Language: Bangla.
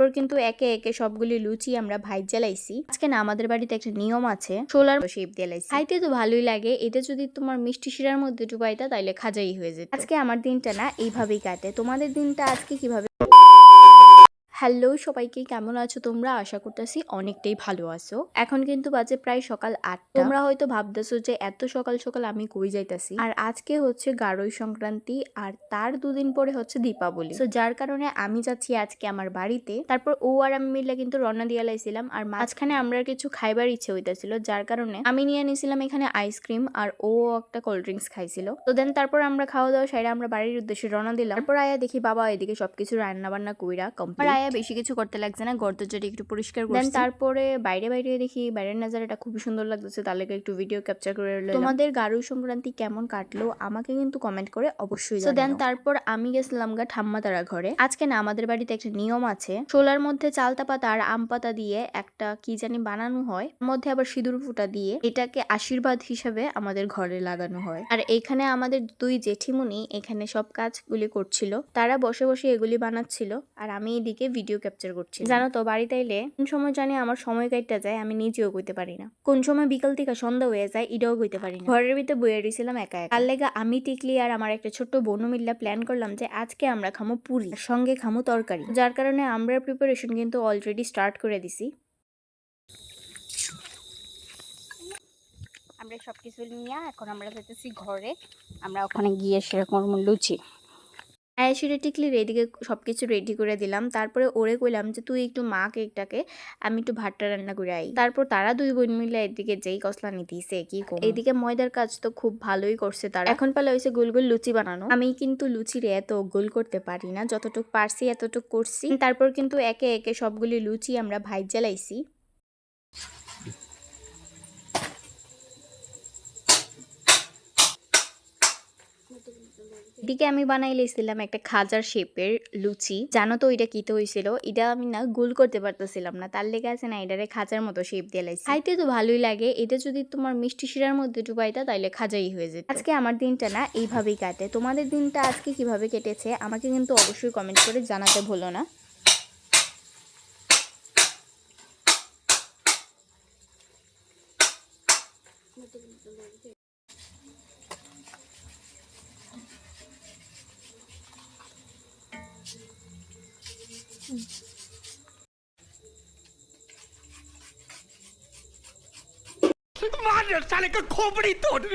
তারপর কিন্তু একে একে সবগুলি লুচি আমরা ভাই জ্বালাইছি। আজকে না আমাদের বাড়িতে একটা নিয়ম আছে সোলার শেপ জ্বালাইছি খাইতে তো ভালোই লাগে, এটা যদি তোমার মিষ্টি শিরার মধ্যে ডুবাইতা তাইলে খাজাই হয়ে যেত। আজকে আমার দিনটা না এইভাবেই কাটে। তোমাদের দিনটা আজকে কীভাবে হ্যালো সবাইকে, কেমন আছো তোমরা? আশা করতেছি অনেকটাই ভালো আছো। এখন কিন্তু বাজে প্রায় সকাল আটটা। তোমরা হয়তো ভাবতেছো যে এত সকাল সকাল আমি কই যাইতাছি? আর আজকে হচ্ছে গারই সংক্রান্তি আর তার দুদিন পরে হচ্ছে দীপাবলি। তো যার কারণে আমি যাচ্ছি আজকে আমার বাড়িতে। তারপর ও আর আমি মিলে কিন্তু রওনা দিয়ে লাইছিলাম। আর মাঝখানে আমরা কিছু খাইবার ইচ্ছে হইতেছিল, যার কারণে আমি নিয়ে নিয়েছিলাম এখানে আইসক্রিম আর ও একটা কোল্ড ড্রিঙ্কস খাইছিল। তো দেন তারপর আমরা খাওয়া দাওয়া সাইডে আমরা বাড়ির উদ্দেশ্যে রওনা দিলাম। তারপর আয়া দেখি বাবা এদিকে সবকিছু রান্না বান্না কইরা কমপ্লিট আয়া বেশি কিছু করতে লাগছে না গর্দজাটি একটু পরিষ্কার দেন তারপরে বাইরে বাইরে দেখি বাইরের নাজারাটা খুবই সুন্দর লাগতেছে তার লেগে একটু ভিডিও ক্যাপচার করে। তোমাদের গারু সংক্রান্তি কেমন কাটলো আমাকে কিন্তু কমেন্ট করে অবশ্যই তো দেন তারপর আমি গেছিলাম গা ঠাম্মা তারা ঘরে। আজকে না আমাদের বাড়িতে একটা নিয়ম আছে ছোলার মধ্যে চালতা পাতা আর আম পাতা দিয়ে একটা কি জানি বানানো হয় মধ্যে আবার সিঁদুর ফুটা দিয়ে এটাকে আশীর্বাদ হিসাবে আমাদের ঘরে লাগানো হয়। আর এখানে আমাদের দুই জেঠিমুনি এখানে সব কাজগুলি করছিল তারা বসে বসে এগুলি বানাচ্ছিল আর আমি এদিকে ভিডিও ক্যাপচার করছি জানো তো বাড়িতে এলে কোন সময় জানি আমার সময় কাটতে যায় আমি নিজেও কইতে পারি না। কোন সময় বিকাল থেকে সন্ধ্যা হয়ে যায় এটাও কইতে পারি না। ঘরের ভিতরে বইয়ে রয়েছিলাম একা একা। তার লেগে আমি টিকলি আর আমার একটা ছোট্ট বোনু মিল্লা প্ল্যান করলাম যে আজকে আমরা খামো পুরি সঙ্গে খামো তরকারি। যার কারণে আমরা প্রিপারেশন কিন্তু অলরেডি স্টার্ট করে দিছি। আমরা সবকিছু নিয়ে এখন আমরা যেতেছি ঘরে। আমরা ওখানে গিয়ে সেরকম লুচি। আয়াসিরে টিকলি রেডিকে সব কিছু রেডি করে দিলাম। তারপরে ওরে কইলাম যে, তুই একটু মা কেকটাকে, আমি একটু ভাতটা রান্না করে আই। তারপর তারা দুই বোন মিলে এদিকে যেই কসলা নিতেছে, কি। এদিকে ময়দার কাজ তো খুব ভালোই করছে তারা। এখন পালা হয়েছে গোল গোল লুচি বানানো। আমি কিন্তু লুচির এত গোল করতে পারি না, যতটুক পারছি এতটুক করছি। তারপর কিন্তু একে একে সবগুলি লুচি আমরা ভাই জ্বালাইছি এদিকে আমি বানাই লেছিলাম একটা খাজার শেপের লুচি। জানো তো ওইটা কিতে হয়েছিল এটা আমি না গোল করতে পারতেছিলাম না। তার লেগে আছে না এটারে খাজার মতো শেপ দিয়ে লাইছি। খাইতে তো ভালোই লাগে। এটা যদি তোমার মিষ্টি শিরার মধ্যে ডুবাইতা তাইলে খাজাই হয়ে যেত। আজকে আমার দিনটা না এইভাবেই কাটে। তোমাদের দিনটা আজকে কীভাবে কেটেছে আমাকে কিন্তু অবশ্যই কমেন্ট করে জানাতে ভুলো না। मार साले का खोपड़ी तोड़